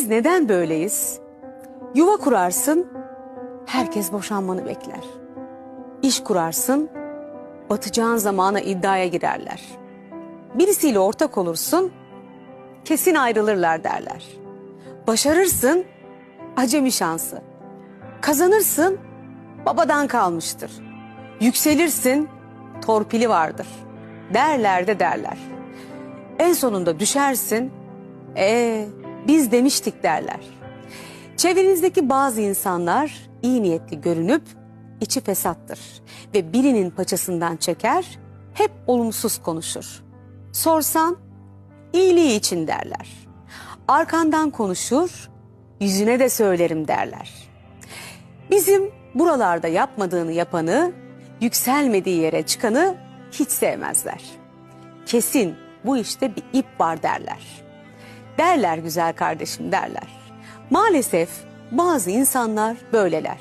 Biz neden böyleyiz? Yuva kurarsın, herkes boşanmanı bekler. İş kurarsın, batacağın zamana iddiaya girerler. Birisiyle ortak olursun, kesin ayrılırlar derler. Başarırsın, acemi şansı. Kazanırsın, babadan kalmıştır. Yükselirsin, torpili vardır. Derler de derler. En sonunda düşersin, ee biz demiştik derler. Çevrenizdeki bazı insanlar iyi niyetli görünüp içi fesattır ve birinin paçasından çeker, hep olumsuz konuşur. Sorsan iyiliği için derler. Arkandan konuşur, yüzüne de söylerim derler. Bizim buralarda yapmadığını yapanı, yükselmediği yere çıkanı hiç sevmezler. Kesin bu işte bir ip var derler. Derler güzel kardeşim derler. Maalesef bazı insanlar böyleler.